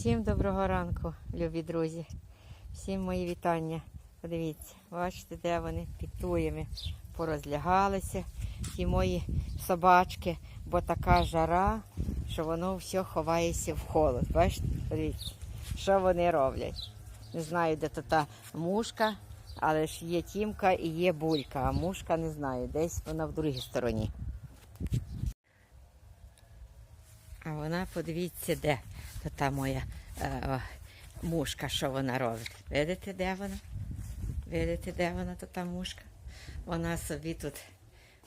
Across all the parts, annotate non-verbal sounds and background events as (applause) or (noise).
Всім доброго ранку, любі друзі. Всім мої вітання. Подивіться, бачите, де вони під туями порозлягалися. Ті мої собачки, бо така жара, що воно все ховається в холод. Бачите, подивіться, що вони роблять. Не знаю, де то та мушка, але ж є тімка і є булька, а мушка не знаю, десь вона в другій стороні. А вона, подивіться, де то та моя е, о, мушка, що вона робить. Видите, де вона? Видите, де вона, то та мушка? Вона собі тут,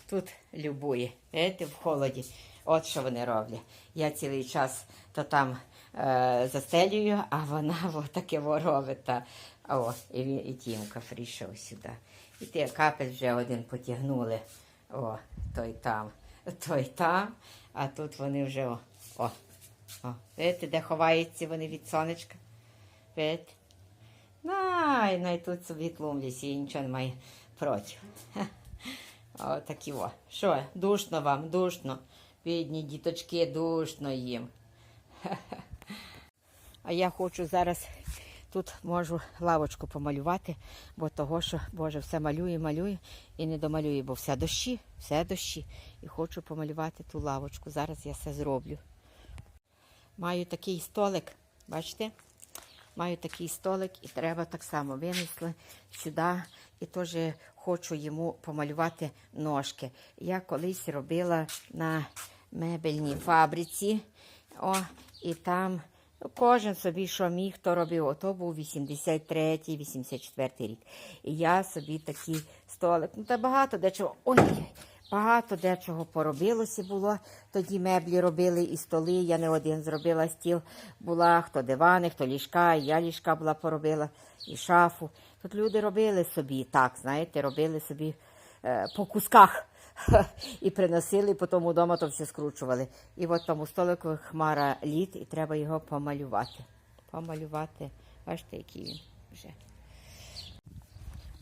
тут любує. Видите, в холоді. От що вони роблять. Я цілий час то там е, застелюю, а вона (laughs) таке во робить. Та, о, і, і Тімка прийшов сюди. І ти капель вже один потягнули. О, той там, той там, а тут вони вже о, о, о. Видите, де ховаються вони від сонечка? Видите? Най, най тут собі тлумляться і нічого немає проти. О, такі о. Що, душно вам, душно. Бідні діточки, душно їм. А я хочу зараз тут можу лавочку помалювати, бо того, що Боже, все малює, малює і не домалює, бо все дощі, все дощі. І хочу помалювати ту лавочку. Зараз я все зроблю. Маю такий столик, бачите? Маю такий столик і треба так само винесли сюди і теж хочу йому помалювати ножки. Я колись робила на мебельній фабриці. О, і там кожен собі, що міг, то робив. Ото був 83-й, 84-й рік. І я собі такий столик. Ну, та багато дечого. Ой, багато дечого поробилося було. Тоді меблі робили і столи. Я не один зробила стіл. Була хто дивани, хто ліжка, і я ліжка була поробила, і шафу. Тут люди робили собі так, знаєте, робили собі е, по кусках. (laughs) І приносили, потім вдома то все скручували. І от тому столику хмара лід, і треба його помалювати. Помалювати. Бачите, який він вже.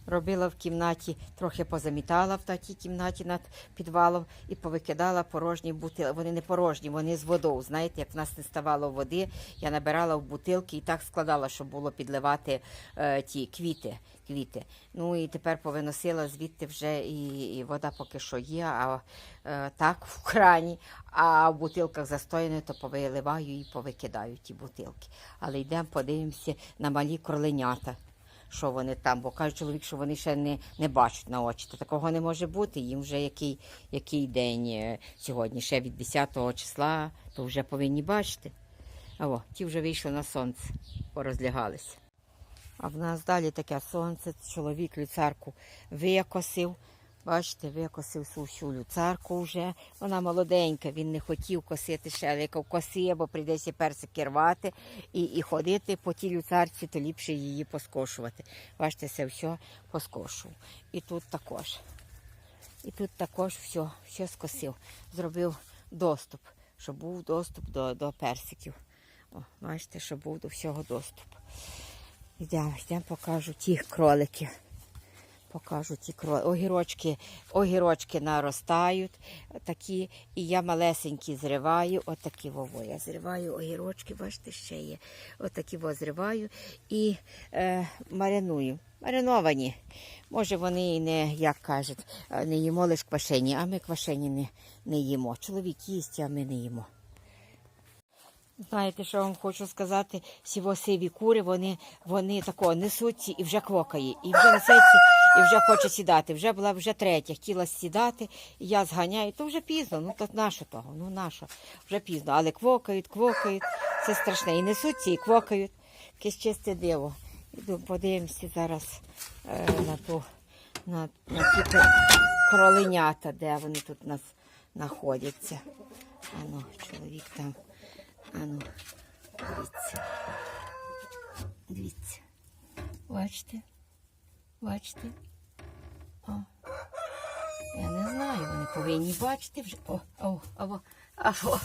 Робила в кімнаті, трохи позамітала в такій кімнаті над підвалом і повикидала порожні бутилки. Вони не порожні, вони з водою. Знаєте, як в нас не ставало води, я набирала в бутилки і так складала, щоб було підливати е, ті квіти. квіти. Ну і тепер повиносила звідти вже і, і вода поки що є, а е, так в крані, а в бутилках застояне, то повиливаю і повикидаю ті бутилки. Але йдемо, подивимося на малі кроленята що вони там, бо каже чоловік, що вони ще не, не бачать на очі. Та такого не може бути. Їм вже який, який день е, сьогодні, ще від 10 числа, то вже повинні бачити. А о, ті вже вийшли на сонце, порозлягалися. А в нас далі таке сонце, чоловік люцарку викосив. Бачите, викосив всю люцарку вже. Вона молоденька, він не хотів косити як коси, бо прийдеться персики рвати і, і ходити по тій люцарці, то ліпше її поскошувати. Бачите, це все поскошував. І тут також. І тут також все, все скосив. Зробив доступ, щоб був доступ до, до персиків. О, бачите, щоб був до всього доступ. Йдемо, йдемо, покажу тих кроликів. Покажу ті кролики. Огірочки, огірочки наростають такі, і я малесенькі зриваю. Отакі вово. Я зриваю огірочки, бачите, ще є. Отакі во зриваю і е, мариную. Мариновані. Може, вони і не, як кажуть, е, не їмо лише квашені, а ми квашені не, не їмо. Чоловік їсть, а ми не їмо. Знаєте, що вам хочу сказати? Всі сиві кури, вони, вони тако несуться і вже квокає, і вже несеться, і вже хоче сідати. Вже була вже третя, хотіла сідати, і я зганяю, то вже пізно, ну то нащо того, ну нащо, вже пізно. Але квокають, квокають, це страшне. І несуться, і квокають. Якесь чисте диво. Іду, подивимося зараз е, на ту, на, на ті кроленята, де вони тут у нас знаходяться. Ану, чоловік там. Ану, дивіться. Дивіться. Бачите? Бачите? О. Я не знаю, вони повинні бачити вже. О, о, аво, аво.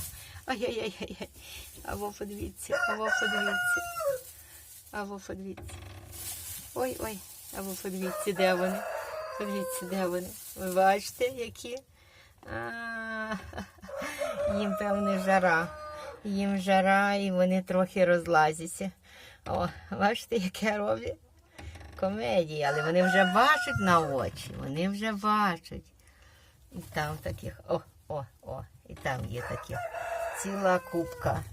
Ай-яй-яй-яй. Аво, подивіться, аво, подивіться. Аво, подивіться. Ой, ой, аво, подивіться, де вони. Подивіться, де вони. Ви бачите, які? А, їм певне жара. їм жара, і вони трохи розлазяться. О, бачите, яке роблять? Комедії, але вони вже бачать на очі, вони вже бачать. І там таких, о, о, о, і там є таких. Ціла кубка.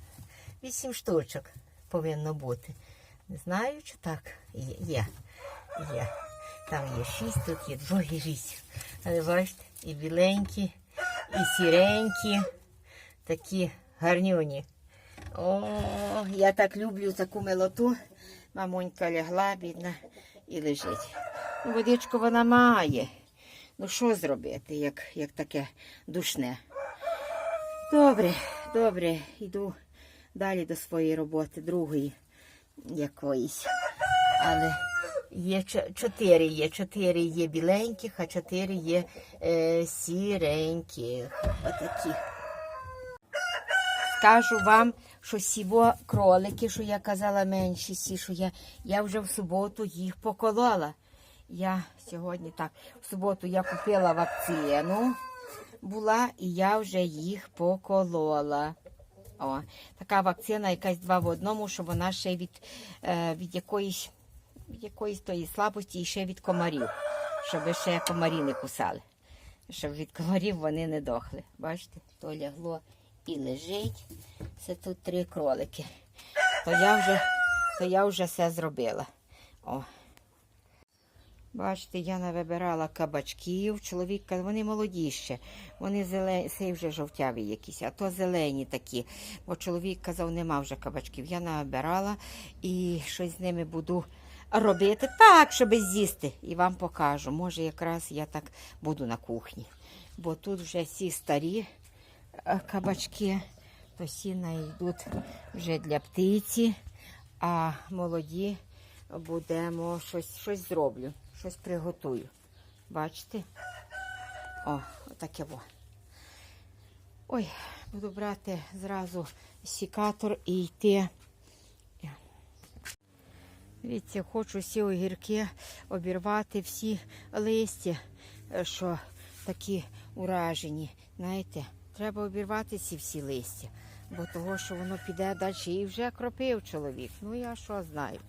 Вісім штучок повинно бути. Не знаю, чи так є. Є. є. Там є шість, тут є двоє вісім. Але бачите, і біленькі, і сіренькі, такі гарнюні. О, я так люблю таку милоту. Мамонька лягла, бідна, і лежить. Ну, водичку вона має. Ну, що зробити, як, як таке душне? Добре, добре, йду далі до своєї роботи, другої якоїсь. Але є чотири є. Чотири є біленьких, а чотири є е, сіреньких. Отакі. Скажу вам, що сіво кролики, що я казала менші, сі, що я, я вже в суботу їх поколола. Я сьогодні так, в суботу я купила вакцину була, і я вже їх поколола. О, така вакцина якась два в одному, що вона ще від, е, від якоїсь від якоїсь тої слабості і ще від комарів, щоб ще комарі не кусали. Щоб від комарів вони не дохли. Бачите, то лягло і лежить. Це тут три кролики. То я вже, то я вже все зробила. О. Бачите, я навибирала кабачків. Чоловік каже, вони молоді ще. Вони зелені, цей вже жовтяві якісь, а то зелені такі. Бо чоловік казав, нема вже кабачків. Я навибирала і щось з ними буду робити так, щоб з'їсти. І вам покажу. Може, якраз я так буду на кухні. Бо тут вже всі старі кабачки, то сіна йдуть вже для птиці, а молоді будемо щось, щось зроблю, щось приготую. Бачите? О, отаке во. Ой, буду брати зразу сікатор і йти. Дивіться, хочу всі огірки обірвати, всі листя, е, що такі уражені. Знаєте, треба обірвати ці всі листя, бо того, що воно піде далі і вже кропив чоловік. Ну я що знаю.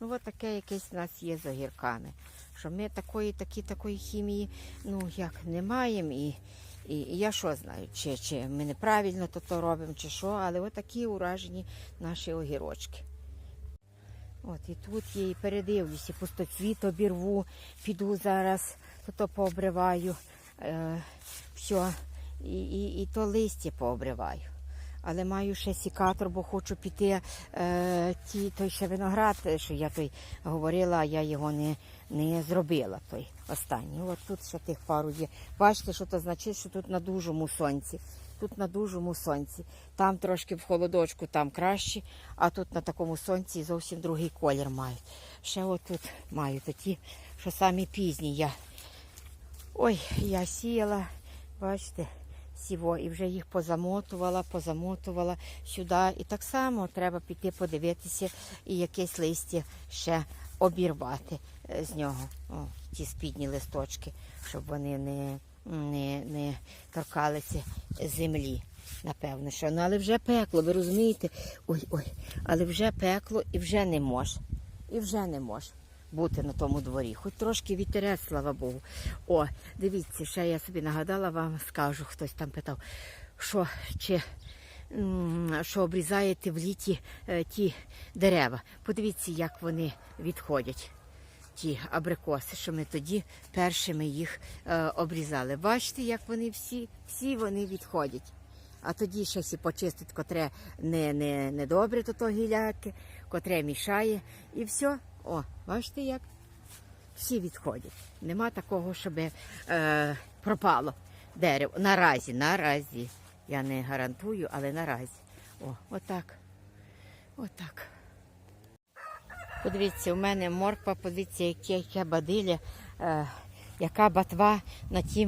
Ну, от таке якесь у нас є з огірками. Що ми такої, такі, такої хімії, ну як не маємо. І, і, і я що знаю, чи, чи ми неправильно то, то робимо, чи що, але от такі уражені наші огірочки. От і тут є, і передивлюся, пустоцвіт обірву, піду зараз, то, то пообриваю, е, все, і, і, і то листя пообриваю. Але маю ще сікатор, бо хочу піти е, ті, той ще виноград, що я той говорила, я його не, не зробила, той останній. От тут ще тих пару є. Бачите, що то значить, що тут на дужому сонці. Тут на дужому сонці. Там трошки в холодочку, там краще, а тут на такому сонці зовсім другий колір мають. Ще отут маю такі, що самі пізні я. Ой, я сіяла, бачите, сіво, і вже їх позамотувала, позамотувала сюди. І так само треба піти подивитися і якесь листя ще обірвати е, з нього. О, ті спідні листочки, щоб вони не, не, не торкалися землі. Напевно, що. Ну, але вже пекло, ви розумієте? Ой, ой, але вже пекло і вже не може. І вже не може бути на тому дворі. Хоч трошки вітерець, слава Богу. О, дивіться, ще я собі нагадала вам, скажу, хтось там питав, що чи що обрізаєте в літі е, ті дерева. Подивіться, як вони відходять. Ті абрикоси, що ми тоді першими їх е, обрізали. Бачите, як вони всі, всі вони відходять. А тоді ще сі почистить, котре не, не, не добре, то то гіляки, котре мішає. І все. О, бачите як? Всі відходять. Нема такого, щоб е, пропало дерево. Наразі, наразі. Я не гарантую, але наразі. О, отак. Отак. Подивіться, у мене морква, подивіться, яке, яке бадилля, е, яка батва на тій, е,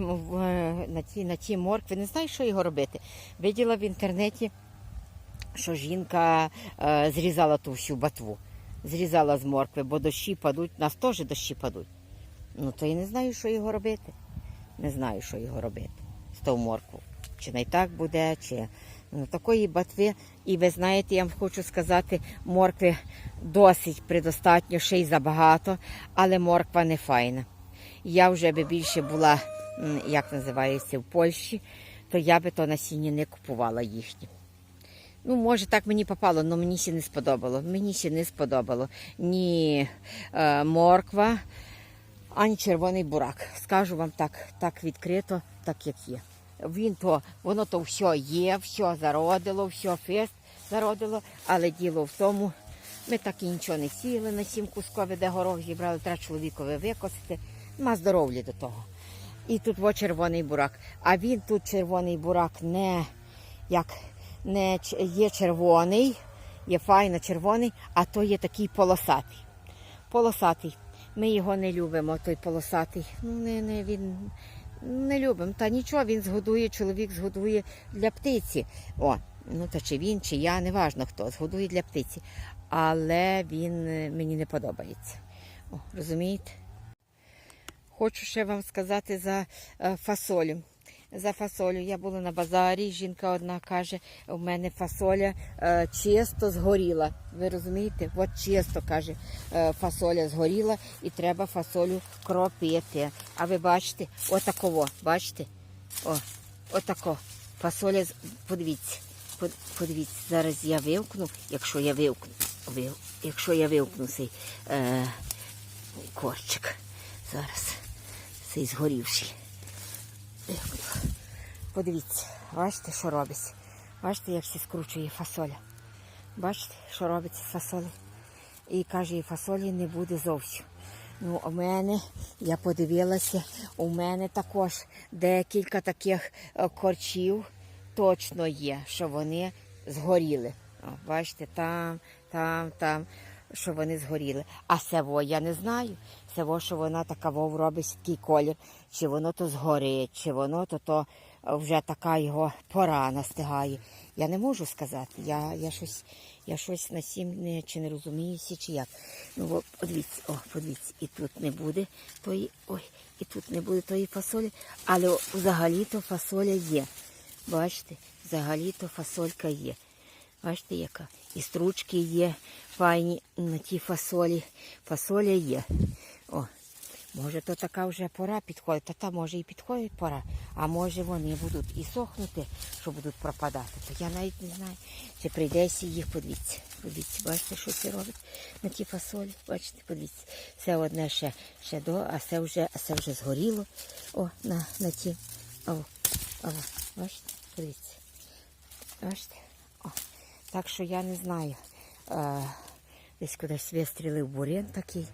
на, тій, на тій моркві. Не знаю, що його робити. Виділа в інтернеті, що жінка е, зрізала ту всю батву. Зрізала з моркви, бо дощі падуть, нас теж дощі падуть. Ну, то я не знаю, що його робити. Не знаю, що його робити з тою морквою. Чи не так буде, чи Ну, такої батви, і ви знаєте, я вам хочу сказати, моркви досить предостатньо, ще й забагато, але морква не файна. Я вже би більше була, як називається, в Польщі, то я би то насіння не купувала їхнє. Ну, може, так мені попало, але мені ще не сподобало. Мені ще не сподобало ні е, морква, ані червоний бурак. Скажу вам так, так відкрито, так як є. Він то, воно то все є, все зародило, все фест зародило, але діло в тому, ми так і нічого не сіяли на сім кускові, де горох зібрали, треба чоловікові викосити. Нема здоров'я до того. І тут во червоний бурак. А він тут червоний бурак не як не є червоний, є файно червоний, а то є такий полосатий. Полосатий. Ми його не любимо, той полосатий. Ну, не, не, він не любимо. Та нічого, він згодує, чоловік згодує для птиці. О, ну та чи він, чи я, неважно хто, згодує для птиці. Але він е, мені не подобається. О, розумієте? Хочу ще вам сказати за е, фасолю. За фасолю. Я була на базарі, жінка одна каже, у мене фасоля е, чисто згоріла. Ви розумієте? От чисто каже, е, фасоля згоріла і треба фасолю кропити. А ви бачите, отаково, бачите? О, отако. Фасоля, подивіться, под- подивіться, зараз я вивкну, якщо я вивкну, вив, якщо я вивкну цей е, корчик. Зараз цей згорівший. Подивіться, бачите, що робиться. Бачите, як все скручує фасоля. Бачите, що робиться з фасолі. І каже, і фасолі не буде зовсім. Ну, у мене, я подивилася, у мене також декілька таких е, корчів точно є, що вони згоріли. О, бачите, там, там, там, що вони згоріли. А сево я не знаю. Сево, що вона така вов робить такий колір, чи воно то згорить, чи воно то, то вже така його пора настигає. Я не можу сказати. Я, я щось, я щось на сім не, чи не розуміюся, чи як. Ну, подивіться, о, подивіться, і тут не буде тої, ой, і тут не буде тої фасолі, але взагалі-то фасоля є. Бачите, взагалі-то фасолька є. Бачите, яка? І стручки є файні на тій фасолі. Фасоля є. Може, то така вже пора підходить, та та може і підходить пора, а може вони будуть і сохнути, що будуть пропадати. То я навіть не знаю, чи прийдеться їх подивіться. Подивіться, бачите, що це робить на ті фасолі. Бачите, подивіться. Це одне ще, ще до, а це вже, а це вже згоріло. О, на, на ті. О, о, бачите, подивіться. Бачите? О, так що я не знаю. Е, десь кудись вистрілив бурен такий.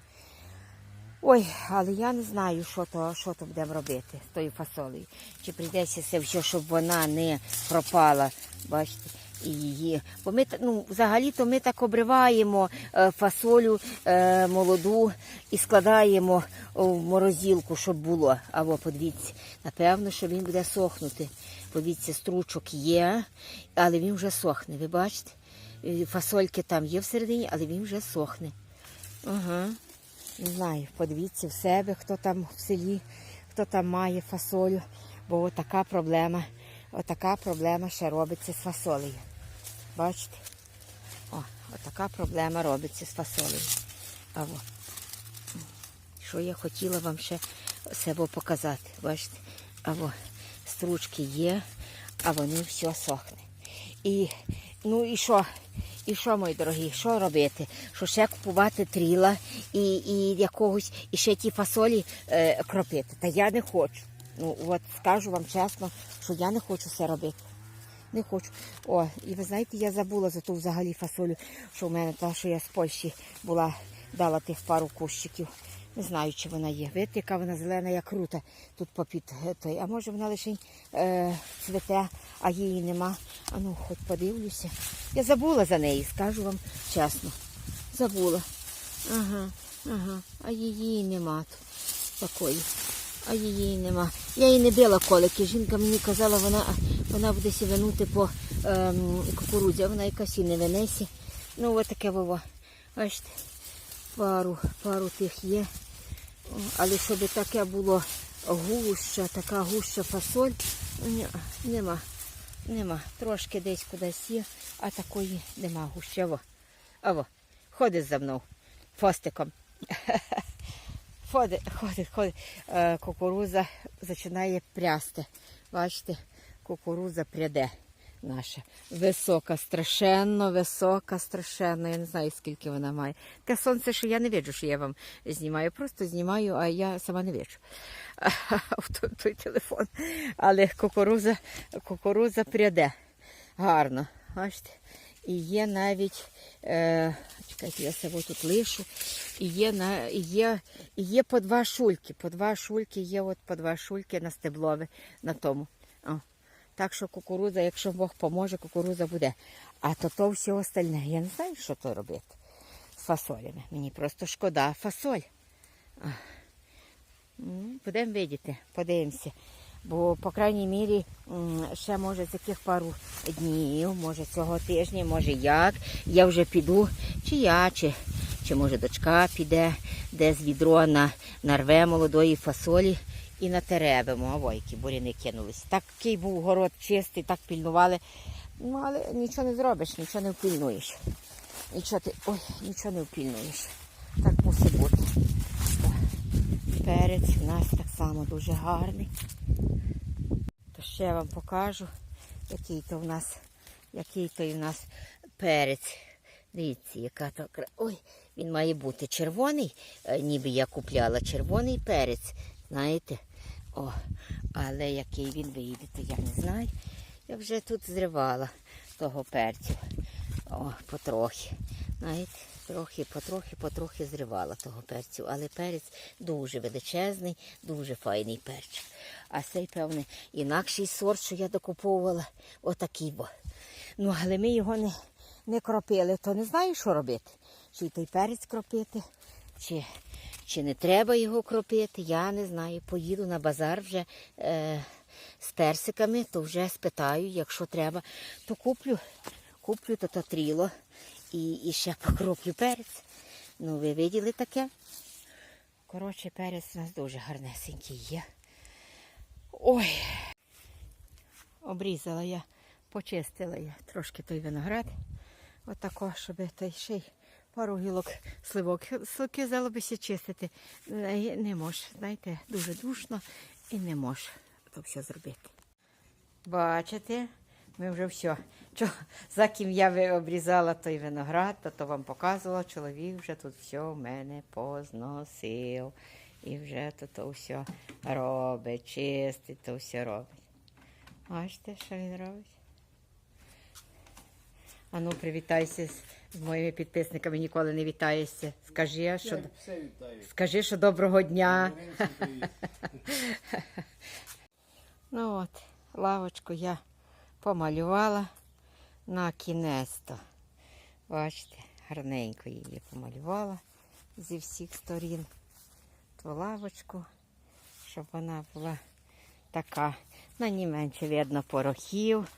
Ой, але я не знаю, що то, що то будемо робити з тою фасолею. Чи прийдеться все, щоб вона не пропала. Бачите, і її. Бо ми ну, взагалі-то ми так обриваємо е, фасолю е, молоду і складаємо в морозилку, щоб було. Або подивіться, напевно, що він буде сохнути. Подивіться, стручок є, але він вже сохне. Ви бачите? Е, Фасольки там є всередині, але він вже сохне. Ага. Не знаю, подивіться в себе, хто там в селі, хто там має фасолю, бо отака проблема, отака проблема ще робиться з фасолею. Бачите? О, отака проблема робиться з фасолею. А во. Що я хотіла вам ще себе показати. Бачите? А во, стручки є, а вони все сохне. І ну і що? І що, мої дорогі, що робити? Що ще купувати тріла і, і якогось, і ще ті фасолі е, кропити. Та я не хочу. Ну, от скажу вам чесно, що я не хочу це робити. Не хочу. О, і ви знаєте, я забула за ту взагалі фасолю, що в мене та, що я з Польщі була, дала тих пару кущиків. Не знаю, чи вона є. Видите, яка вона зелена, як крута тут попід е, той. А може вона лише е, цвете, а її нема. А ну, хоч подивлюся. Я забула за неї, скажу вам чесно. Забула. Ага, ага. А її нема тут такої. А її нема. Я її не била колики. Жінка мені казала, вона, вона буде сіванути по ем, кукурудзі, а вона якась і не винесе. Ну, от таке вово. Бачите, пару, пару тих є. Але щоб таке було гуща, така гуща фасоль, нема. Нема. Трошки десь кудись є, а такої нема гущево. Аво, ходить за мною фостиком. Ходить, (laughs) ходить, ходить. Е, Кукуруза починає прясти. Бачите, кукуруза пряде наша. Висока, страшенно, висока, страшенно. Я не знаю, скільки вона має. Те сонце, що я не бачу, що я вам знімаю. Просто знімаю, а я сама не бачу. (laughs) Той, той телефон. Але кукуруза, кукуруза пряде. Гарно. Бачите? І є навіть, е, чекайте, я себе тут лишу. І є, на, є, є по два шульки. По два шульки є от по два шульки на стеблові на тому. О. Так що кукурудза, якщо Бог поможе, кукурудза буде. А то то все остальне. Я не знаю, що то робити з фасолями. Мені просто шкода фасоль. А. Будемо видіти, подивимося. Бо, по крайній мірі, ще може з яких пару днів, може цього тижня, може як. Я вже піду, чи я, чи, чи може дочка піде, де з відро на, нарве молодої фасолі і натеребимо. Ой, які буряни кинулись. Такий був город чистий, так пільнували. Ну, але нічого не зробиш, нічого не впільнуєш. Нічого ти. Ой, нічого не впільнуєш. Так мусить бути. Перець у нас так само дуже гарний. То ще я вам покажу, який то в нас, який то в нас перець. Дивіться, яка то Ой, він має бути червоний, е, ніби я купляла червоний перець. Знаєте? О, але який він вийде, то я не знаю. Я вже тут зривала того перцю. О, потрохи. Знаєте, трохи, потрохи, потрохи зривала того перцю. Але перець дуже величезний, дуже файний перчик. А цей, певне, інакший сорт, що я докуповувала, отакий бо. Ну, але ми його не, не кропили, то не знаю, що робити. Чи той перець кропити, чи, чи не треба його кропити, я не знаю. Поїду на базар вже е, з персиками, то вже спитаю, якщо треба, то куплю, куплю то татріло і, і ще покроплю перець. Ну, ви виділи таке? Коротше, перець у нас дуже гарнесенький є. Ой, обрізала я, почистила я трошки той виноград. Отако, щоб той ще й пару гілок сливок. Сливки взялося чистити. Не, не можу, знаєте, дуже душно і не можу то все зробити. Бачите, ми вже все. За ким я обрізала той виноград, то, то вам показувала, чоловік вже тут все в мене позносив. І вже то, то все робить, чистить, то все робить. Бачите, що він робить? А ну, привітайся з, моїми підписниками, ніколи не вітаєшся. Скажи, що, скажи, що доброго дня. (laughs) Ну от, лавочку я помалювала на кінець-то. Бачите, гарненько її помалювала зі всіх сторін. Ту лавочку, щоб вона була така, на ній менше видно порохів.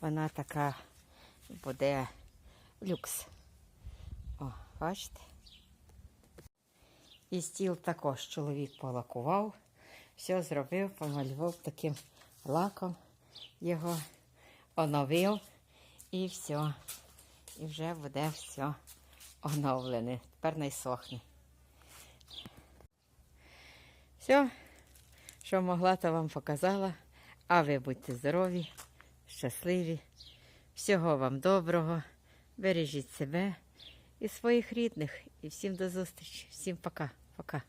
Вона така буде люкс. О, бачите? І стіл також чоловік полакував, все зробив, помалював таким лаком, його оновив і все. І вже буде все оновлене. Тепер не сохне. Все, що могла, то вам показала. А ви будьте здорові, щасливі. Всього вам доброго. Бережіть себе і своїх рідних. І всім до зустрічі. Всім пока. Пока.